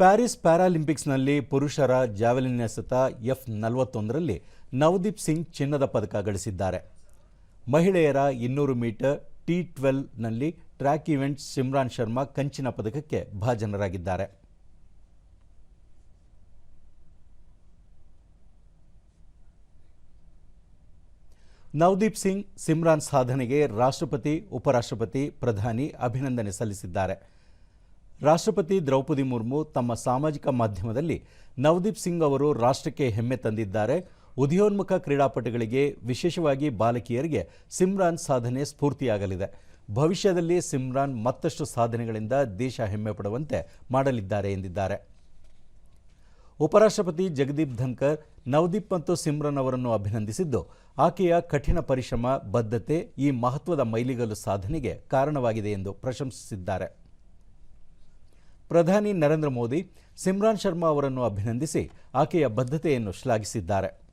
Paris ಪ್ಯಾರಾಲಿಂಪಿಕ್ಸ್ನಲ್ಲಿ ಪುರುಷರ javelin ಎಸೆತ F ನಲವತ್ತೊಂದರಲ್ಲಿ Navdeep Singh ಚಿನ್ನದ ಪದಕ ಗಳಿಸಿದ್ದಾರೆ. ಮಹಿಳೆಯರ ಇನ್ನೂರು ಮೀಟರ್ ಟಿ ಟ್ವೆಲ್ವ್ನಲ್ಲಿ ಟ್ರ್ಯಾಕ್ ಇವೆಂಟ್ ಸಿಮ್ರಾನ್ ಶರ್ಮಾ ಕಂಚಿನ ಪದಕಕ್ಕೆ ಭಾಜನರಾಗಿದ್ದಾರೆ. ನವದೀಪ್ ಸಿಂಗ್ ಸಿಮ್ರಾನ್ ಸಾಧನೆಗೆ ರಾಷ್ಟ್ರಪತಿ, ಉಪರಾಷ್ಟ್ರಪತಿ, ಪ್ರಧಾನಿ ಅಭಿನಂದನೆ ಸಲ್ಲಿಸಿದ್ದಾರೆ. ರಾಷ್ಟ್ರಪತಿ ದ್ರೌಪದಿ ಮುರ್ಮು ತಮ್ಮ ಸಾಮಾಜಿಕ ಮಾಧ್ಯಮದಲ್ಲಿ ನವದೀಪ್ ಸಿಂಗ್ ಅವರು ರಾಷ್ಟ್ರಕ್ಕೆ ಹೆಮ್ಮೆ ತಂದಿದ್ದಾರೆ. ಉದಯೋನ್ಮುಖ ಕ್ರೀಡಾಪಟುಗಳಿಗೆ, ವಿಶೇಷವಾಗಿ ಬಾಲಕಿಯರಿಗೆ ಸಿಮ್ರಾನ್ ಸಾಧನೆ ಸ್ಫೂರ್ತಿಯಾಗಲಿದೆ. ಭವಿಷ್ಯದಲ್ಲಿ ಸಿಮ್ರಾನ್ ಮತ್ತಷ್ಟು ಸಾಧನೆಗಳಿಂದ ದೇಶ ಹೆಮ್ಮೆ ಪಡುವಂತೆ ಮಾಡಲಿದ್ದಾರೆ ಎಂದಿದ್ದಾರೆ. ಉಪರಾಷ್ಟ್ರಪತಿ ಜಗದೀಪ್ ಧನ್ಕರ್, ನವದೀಪ್ ಮತ್ತು ಸಿಮ್ರನ್ ಅವರನ್ನು ಅಭಿನಂದಿಸಿದ್ದು, ಆಕೆಯ ಕಠಿಣ ಪರಿಶ್ರಮ, ಬದ್ಧತೆ ಈ ಮಹತ್ವದ ಮೈಲಿಗಲ್ಲು ಸಾಧನೆಗೆ ಕಾರಣವಾಗಿದೆ ಎಂದು ಪ್ರಶಂಸಿಸಿದ್ದಾರೆ. ಪ್ರಧಾನಿ ನರೇಂದ್ರ ಮೋದಿ ಸಿಮ್ರಾನ್ ಶರ್ಮಾ ಅವರನ್ನು ಅಭಿನಂದಿಸಿ ಆಕೆಯ ಬದ್ಧತೆಯನ್ನು ಶ್ಲಾಘಿಸಿದ್ದಾರೆ.